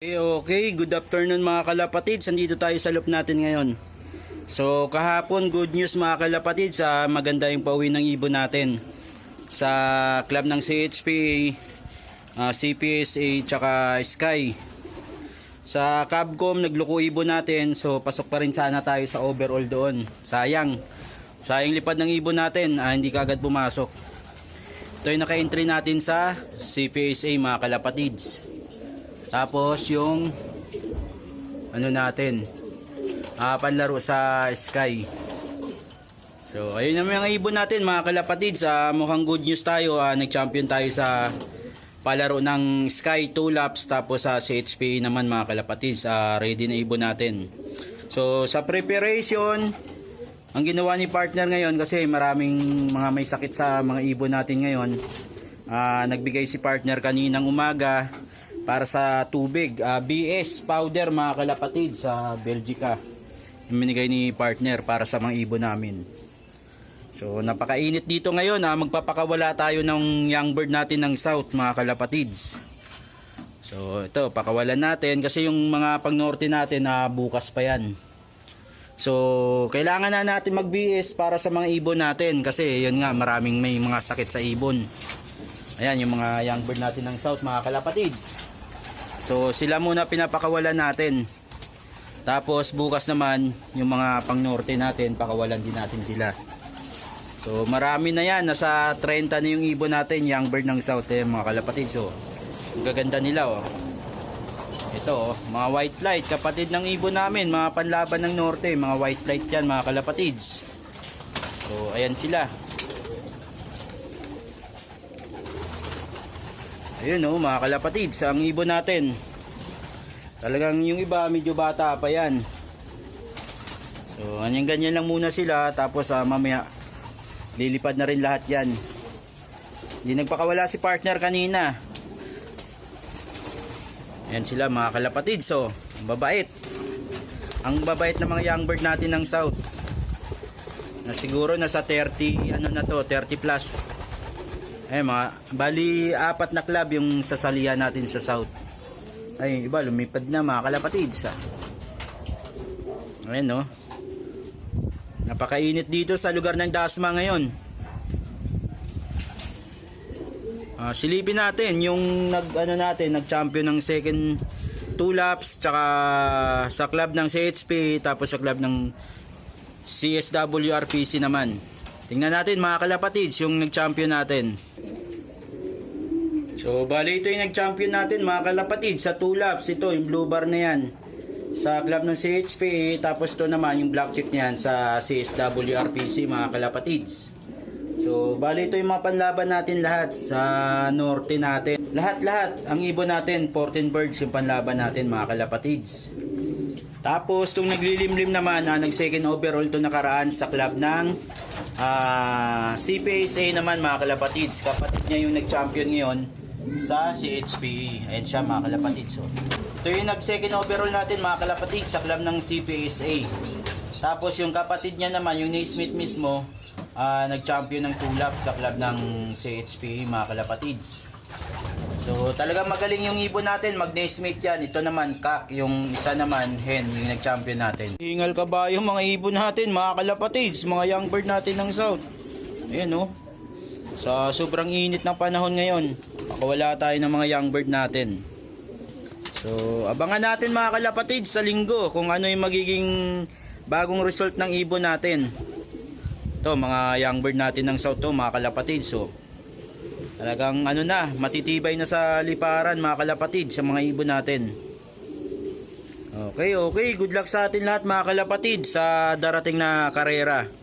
Okay, okay, good afternoon mga kalapatid. Sandito tayo sa loop natin ngayon. So, kahapon, good news mga kalapatid sa maganda yung pauwi ng ibon natin. Sa club ng CHPA, ah, CPSA, tsaka Sky. Sa Cabcom, nagluko ibon natin. So, pasok pa rin sana tayo sa overall doon. Sayang. Sayang lipad ng ibon natin. Ah, hindi kagad pumasok. Ito yung naka-entry natin sa CPSA mga kalapatids. Tapos yung ano natin, ah panlaro sa Sky. So, ayun naman yung ibon natin mga kalapatid. Sa mukhang good news tayo, ah, nag-champion tayo sa palaro ng Sky 2 laps tapos sa CHPA naman mga kalapatid. Sa ready na ibon natin. So, sa preparation, ang ginawa ni partner ngayon kasi maraming mga may sakit sa mga ibon natin ngayon. Ah, nagbigay si partner kaninang umaga para sa tubig. Ah, BS powder mga kalapatid sa Belgica. Yung binigay ni partner para sa mga ibon namin. So napakainit dito ngayon ha. Magpapakawala tayo ng young bird natin ng south mga kalapatids. So ito pakawalan natin kasi yung mga pang norte natin na bukas pa yan. So kailangan na natin mag BS para sa mga ibon natin kasi yun nga maraming may mga sakit sa ibon. Ayan yung mga young bird natin ng south mga kalapatids. So sila muna pinapakawalan natin. Tapos bukas naman yung mga pang norte natin pakawalan din natin sila. So marami na yan, nasa 30 na yung ibon natin, young bird ng south eh, mga kalapatid. So gaganda nila oh. Ito oh, mga white light, kapatid ng ibon namin, mga panlaban ng norte, mga white light yan mga kalapatids. So ayan sila. Ayun oh, mga kalapatids, ang ibon natin. Talagang yung iba medyo bata pa yan. So ganyan ganyan lang muna sila tapos ah, mamaya lilipad na rin lahat yan. Hindi nagpakawala si partner kanina. Ayan sila mga kalapatid. So, ang babait. Ang babait ng mga young bird natin ng south. Na siguro nasa 30, ano na to, 30 plus. Eh mga, bali apat na club yung sasalihan natin sa south. Ay, iba, lumipad na mga kalapatid. Sa. Ayan no. Napakainit dito sa lugar ng Dasma ngayon. Ah, silipin natin yung nag ano natin, nag-champion ng second two laps tsaka sa club ng CHP tapos sa club ng CSW RPC naman. Tingnan natin mga kalapatids yung nag-champion natin. So, bali ito yung nag-champion natin mga kalapatid sa two laps. Ito, yung blue bar na yan. Sa club ng CHP, tapos ito naman yung black chip niyan sa CSW RPC mga kalapatids. So, bali ito yung mga panlaban natin lahat sa norte natin. Lahat-lahat, ang ibon natin, 14 birds yung panlaban natin mga kalapatids. Tapos, itong naglilimlim naman, ah, nag-second overall to nakaraan sa club ng ah, CPSA naman mga kalapatids. Kapatid niya yung nag-champion ngayon sa CHP. Ayan siya mga kalapatids. So, ito yung nag-second overall natin mga kalapatids sa club ng CPSA. Tapos yung kapatid niya naman, yung Naismith mismo, ah, nag-champion ng two laps sa club ng CHP mga kalapatids. So talagang magaling yung ibon natin, mag Naismith yan. Ito naman, kak. Yung isa naman, hen, yung nag-champion natin. Hingal ka ba yung mga ibon natin, mga kalapatids, mga young bird natin ng south. Ayan oh. Sa sobrang init ng panahon ngayon, makawala tayo ng mga young bird natin. So, abangan natin mga kalapatid sa linggo kung ano yung magiging bagong result ng ibon natin. Ito, mga young bird natin ng South to, mga kalapatid. So, talagang ano na, matitibay na sa liparan mga kalapatid sa mga ibon natin. Okay, okay. Good luck sa atin lahat mga kalapatid sa darating na karera.